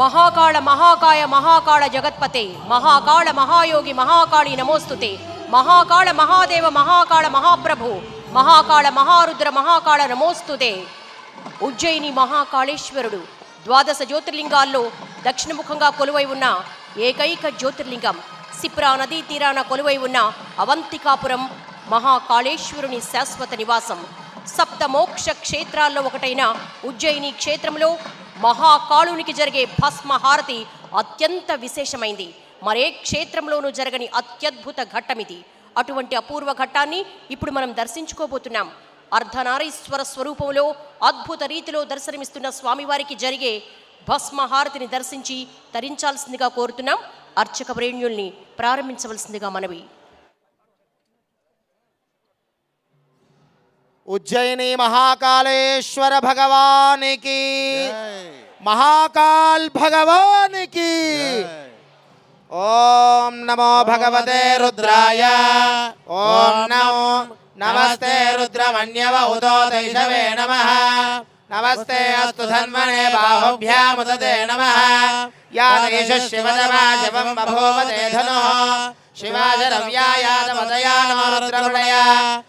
మహాకాళ మహాకాయ మహాకాళ జగత్పతే మహాకాళ మహాయోగి మహాకాళి నమోస్తుతే మహాకాళ మహాదేవ మహాకాళ మహాప్రభు మహాకాళ మహారుద్ర మహాకాళ నమోస్తుతే. ఉజ్జయిని మహాకాళేశ్వరుడు ద్వాదశ జ్యోతిర్లింగాల్లో దక్షిణముఖంగా కొలువై ఉన్న ఏకైక జ్యోతిర్లింగం సిప్రా నదీ తీరాన కొలువై ఉన్న అవంతికాపురం మహాకాళేశ్వరుని శాశ్వత నివాసం. సప్త మోక్ష క్షేత్రాల్లో ఒకటైన ఉజ్జయిని క్షేత్రంలో మహాకాళునికి జరిగే భస్మ హారతి అత్యంత విశేషమైంది. మరే క్షేత్రంలోనూ జరగని అత్యద్భుత ఘట్టమిది. అటువంటి అపూర్వ ఘట్టాన్ని ఇప్పుడు మనం దర్శించుకోబోతున్నాం. అర్ధనారీశ్వర స్వరూపంలో అద్భుత రీతిలో దర్శనమిస్తున్న స్వామివారికి జరిగే భస్మహారతిని దర్శించి తరించాల్సిందిగా కోరుతున్నాం. అర్చక ప్రేణ్యుల్ని ప్రారంభించవలసిందిగా మనవి. उज्जयिनी महाकालेश्वर भगवान की। महाकाल भगवान की। ओम नमो भगवते रुद्राय। ओम नमो नमस्ते रुद्रमण्यव उदो दैशवे नमः। नमस्ते अस्तु धन्वने बाहुभ्यामुदते नमः। या देश शिवतमा शिवं बभूव ते धनुः। शिवाजनव्याया नमदया नमो रुद्रमणया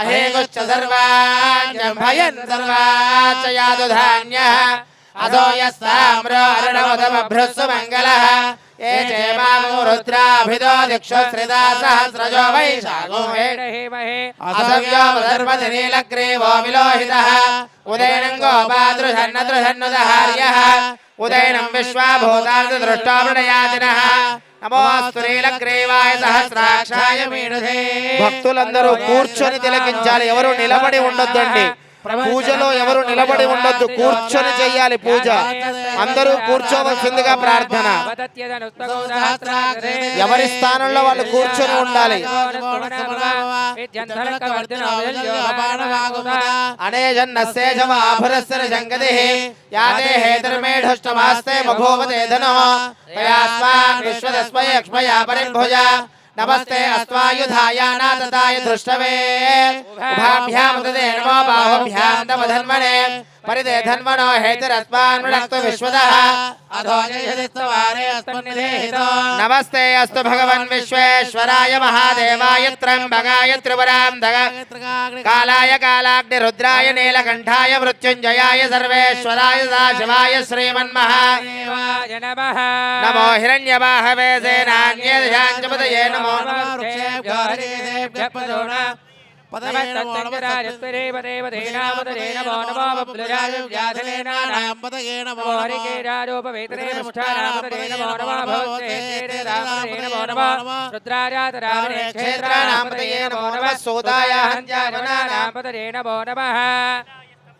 अहेगुश्च सर्वाण्यभयन् सर्वाच्च यादुधान्यः अधो यस्ताम्रोरणवदमभ्रस्सु मङ्गलः ये चेमामुरुद्राभिदो दिक्षुश्रिता सहस्रजो वैशाखो हेमहे उदयनं భక్తులందరూ కూర్చొని తిలకించాలి. ఎవరు నిలబడి ఉండొద్దండి. పూజలో ఎవరు నిలబడి ఉండొద్దు కూర్చొని చెయ్యాలి పూజ. అందరూ కూర్చోవలసిందిగా ప్రార్థన. ఎవరి స్థానంలో వాళ్ళు కూర్చొని ఉండాలి. అనేజన్నస్సేజమాభురస్సర జంగది యాదే హేతుర్మేఢష్టమాస్తే బభూవతే ధనో తయాస్మాన్ విశ్వదస్మై అక్ష్మయా పరిభుజ నమస్తే అస్వాయుధాయ నాతతాయ దృష్టవే ఉభాభ్యాం హృదే నమో బాహుభ్యాం తమ ధన్వనే పరిదే ధన్వనో హేతురస్మాన్ మృడక్తు విశ్వదః. అధో జయదిస్తవారే అస్మన్నిధేహితో నమస్తే అస్తు భగవన్ విశ్వేశ్వరాయ మహాదేవాయ త్రంబగాయ త్రిపురాంధగ కాలాయ కాలాగ్ని రుద్రాయ నీలకంఠాయ మృత్యుంజయాయ సర్వేశ్వరాయ సదాశివాయ శ్రీమన్మహా నమో. హిరణ్యబాహవే సేనాన్యేషాంజపదయే నమో.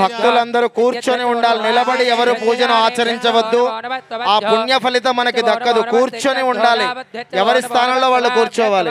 భక్తులందరూ కూర్చొని ఉండాలి. నిలబడి ఎవరు పూజను ఆచరించవద్దు. ఆ పుణ్య ఫలితం మనకి దక్కదు. కూర్చొని ఉండాలి. ఎవరి స్థానంలో వాళ్ళు కూర్చోవాలి.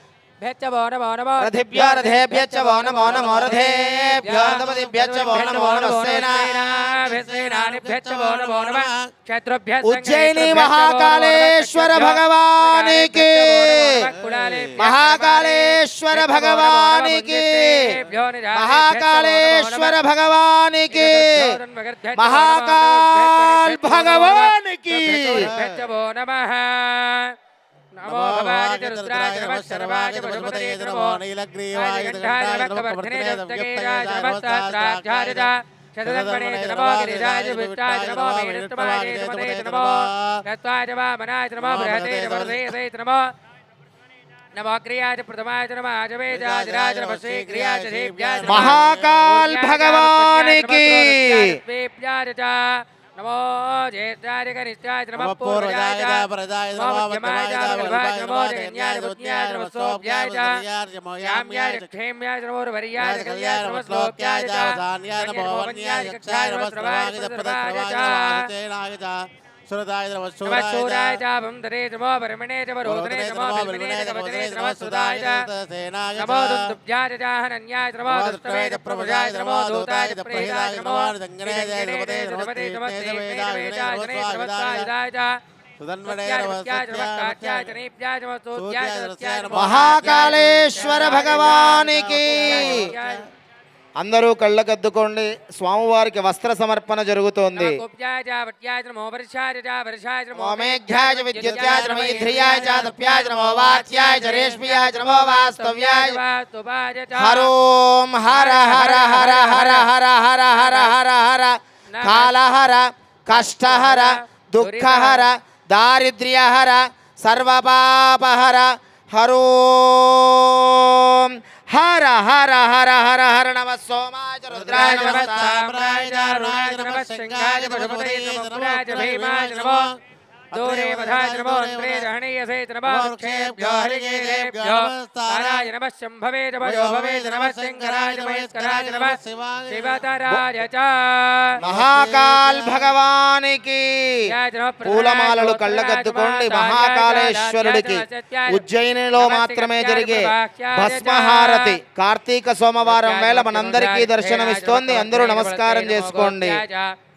रथिभ्यो रथेभ्यश्च वो नमो नमो रथेभ्यो रथपतिभ्यश्च वो नमो नमः सेना सेनानिभ्यश्च वो नमो नमः क्षत्रुभ्यश्च उज्जयिनी महाकालेश्वर भगवान की महाकालेश्वर भगवान की महाकालेश्वर भगवान की महाकाल भगवान की वो नमः महाकाल भगवान की नमो जेष्ठाय कनिष्ठाय नमः पूर्वजाय प्रदाय नमः वर्तमाय विभाय नमो जगन्याय बुद्ध्याय नमः सोप्याय च याम्याय क्षेम्याय नमो वर्याय कल्याय नमः श्लोक्याय च सान्याय नमो वन्याय कक्षाय नमः सर्वाय प्रदाय च सुरदाय नमः सुराय सुराय च बंधने च मो परमणे च वरोधने च मो बिलमणे सुदाय सेनाय च नमो दुर्तुभ्याय च दुष्टवे प्रभुजाय च दूताय च प्रेताय दंगने च नमते च नमते च नमते च वेदाय च जने महाकालेश्वर भगवान की అందరూ కళ్ళకద్దుకోండి. స్వామివారికి వస్త్ర సమర్పణ జరుగుతోంది హర హర హర హర హర హర హర హర హర కాలహర కష్టహర దుఃఖహర దారిద్ర్యహర సర్వపాపహర హరో హర హర హర హర హర నమ సోమాయ రుద్రాయ నమ సామ్రాయ నమ శంగాయ నమ భీమాయ నమ మహాకాల్ భగవానికి పూలమాలలు కళ్ళగద్దుకోండి మహాకాళేశ్వరుడికి. ఉజ్జయినిలో మాత్రమే జరిగే భస్మహారతి కార్తీక సోమవారం వేళ మనందరికీ దర్శనమిస్తోంది. అందరూ నమస్కారం చేసుకోండి.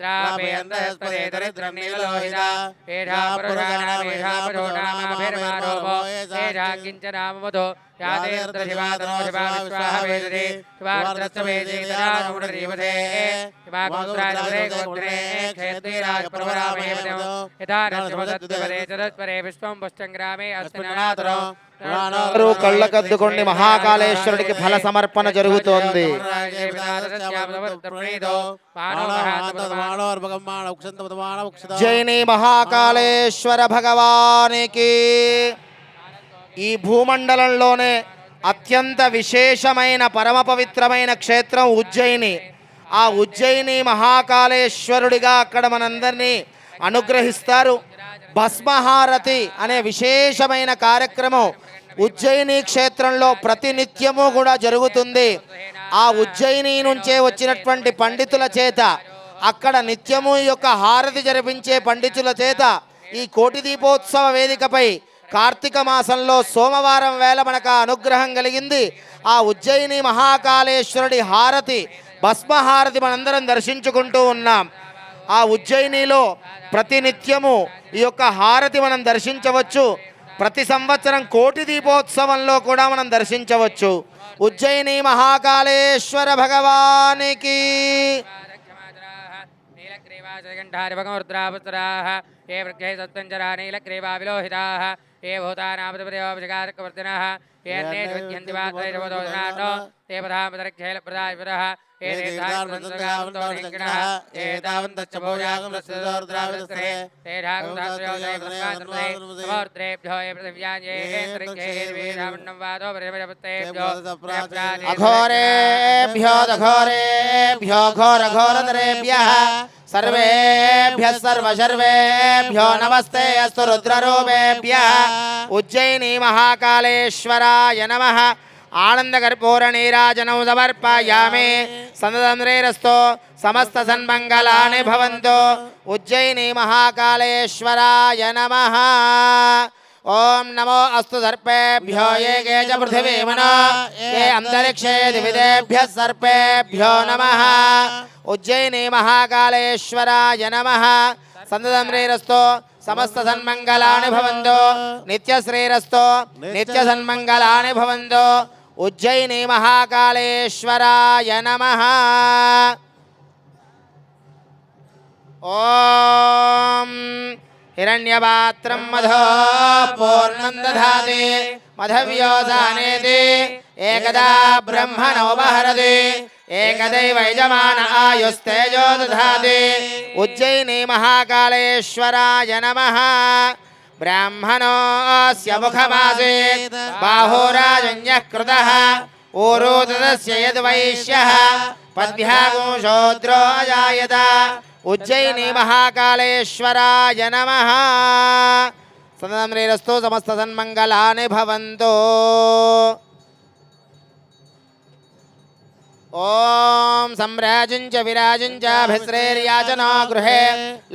द्रापयन्तस्पदे दरिद्रं नीललोहिता एषा पुरुषाणामेषा मधोनामाभिर्मारोपो एषा किञ्चनामवधो క్షేత్రీరాజప్రవరామే యథా నష్టమదత్పరే చరస్పరే విశ్వం పశ్చం గ్రామే అస్మిన్ అందరూ కళ్ళకద్దుకోండి మహాకాళేశ్వరుడికి ఫల సమర్పణ జరుగుతోంది. జైని మహాకాళేశ్వర భగవానికి ఈ భూమండలంలోనే అత్యంత విశేషమైన పరమ పవిత్రమైన క్షేత్రం ఉజ్జయిని. ఆ ఉజ్జయిని మహాకాళేశ్వరుడిగా అక్కడ మనందరినీ అనుగ్రహిస్తారు. భస్మహారతి అనే విశేషమైన కార్యక్రమం ఉజ్జయిని క్షేత్రంలో ప్రతినిత్యము కూడా జరుగుతుంది. ఆ ఉజ్జయిని నుంచే వచ్చినటువంటి పండితుల చేత అక్కడ నిత్యము యొక్క హారతి జరిపించే పండితుల చేత ఈ కోటి దీపోత్సవ వేదికపై కార్తీక మాసంలో సోమవారం వేళ మనకు అనుగ్రహం కలిగింది. ఆ ఉజ్జయిని మహాకాళేశ్వరుడి హారతి భస్మహారతి మనందరం దర్శించుకుంటూ ఉన్నాం. ఆ ఉజ్జయినిలో ప్రతినిత్యము ఈ యొక్క హారతి మనం దర్శించవచ్చు. ప్రతి సంవత్సరం కోటి దీపోత్సవంలో కూడా మనం దర్శించవచ్చు. ఉజ్జయిని మహాకాళేశ్వర భగవానికి. నీలగ్రీవాజగంఠారిభగమరుద్రాపుత్రాः ఏ వృక్షై సత్తంజరా నీలగ్రీవావిలోహితాः ఏ భూతానాపదపదేవభిగారకవర్తినः ఏ అన్నే స్వద్యంతి వాత్రైరవదోధనాటో ते अघोरेभ्यो घोरघोरतरेभ्यः सर्वेभ्यः नमस्ते अस्तु रुद्ररूपेभ्यः उज्जयिनी महाकालेश्वराय नमः ఆనందకర్పూరణీరాజనం సమర్పయామే సందతంద్రైరస్తో సమస్త సన్మంగళాని భవంతు ఉజ్జయిని మహాకాళేశ్వరాయ నమ ఓం నమో అస్తు సర్పేభ్యో ఏ గేజ పృథివీ పృథివీమనో ఏ అంతరిక్షే దివిదేభ్య సర్పేభ్యో నమ ఉజ్జయిని మహాకాళేశ్వరాయ నమ సందతంద్రైరస్తో సమస్త సన్మంగళాని భవంతు నిత్యశ్రీరస్తో నిత్య సన్మంగళాని భవంతు ఉజ్జయిని మహాకాళేశ్వరాయ నమ ఓం హిరణ్యపాత్రం మధో పూర్ణం దాతి మధవ్యోధానేతి ఏకదా బ్రహ్మణోపహరతి ఏకదైవైజమాన ఆయుస్తేజో దాతి ఉజ్జయిని మహాకాళేశ్వరాయ నమ ब्राह्मणोऽस्य मुखमासीत् बाहुराजन्यः कृतः। ऊरोदस्य यद्वैश्यः। पद्भ्यागुंशोद्रो अजायत। उज्जयिनी महाकालेश्वराय नमः। सदनम्रेरस्तु समस्तसन्मङ्गलानि भवन्तु। ॐ सम्राजुञ्च विराजुञ्च भिस्रेर्याचनो गृहे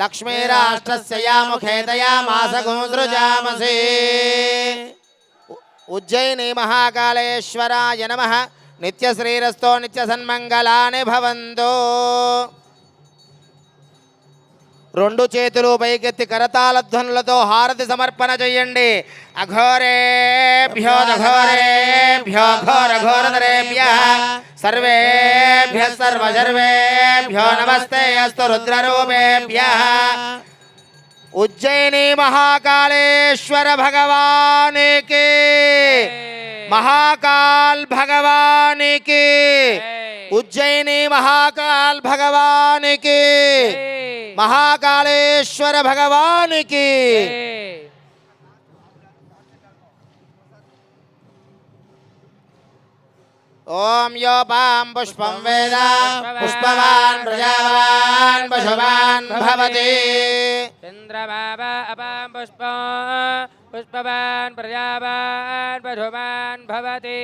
लक्ष्मीराष्ट्रस्य या मुखे तयामास गुंसृजामसि उज्जयिनी महाकालेश्वराय नमः नित्यश्रीरस्तो नित्यसन्मङ्गलानि भवन्तु రెండు చేతులు పైకెత్తి కరతాళ ధ్వనులతో హారతి సమర్పణ చెయ్యండి అఘోరేభ్యో అఘోరేభ్యో ఘోర ఘోరధరేభ్య సర్వేభ్య సర్వసర్వేభ్యో నమస్తే అస్తు రుద్రరూపేభ్య ఉజ్జయిని మహాకాళేశ్వర భగవానికి మహాకాల్ భగవానికి ఉజ్జయిని మహాకాల్ భగవానికి మహాకాళేశ్వర భగవానికి Om yo pam pushpam veda pushpavan rajavan vashavan bhavati Chandra baba apam pushpa pushpavan rajavan vashavan bhavati